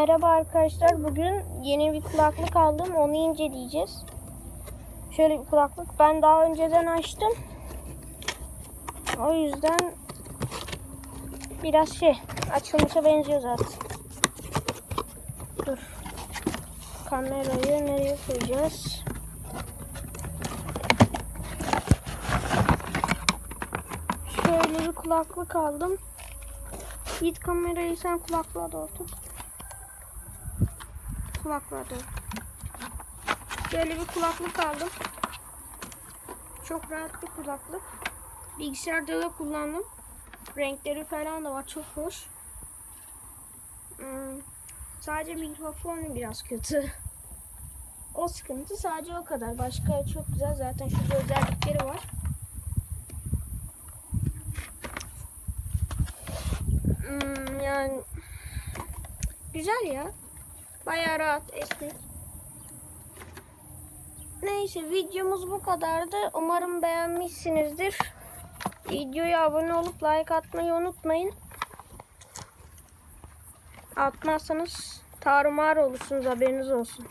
Merhaba arkadaşlar. Bugün yeni bir kulaklık aldım. Onu inceleyeceğiz. Şöyle bir kulaklık. Ben daha önceden açtım. O yüzden biraz şey açılmışa benziyor zaten. Dur. Kamerayı nereye koyacağız? Şöyle bir kulaklık aldım. Git kamerayı sen kulaklığa doğru tut. Kulaklığa doğru. Böyle bir kulaklık aldım. Çok rahat bir kulaklık. Bilgisayarda da kullandım. Renkleri falan da var. Çok hoş. Hmm, sadece mikrofon biraz kötü. O sıkıntı sadece o kadar. Başka çok güzel. Zaten şurada özellikleri var. Hmm, yani güzel ya. Bayağı rahat, esnek. Neyse videomuz bu kadardı. Umarım beğenmişsinizdir. Videoya abone olup like atmayı unutmayın. Atmazsanız tarumar olursunuz haberiniz olsun.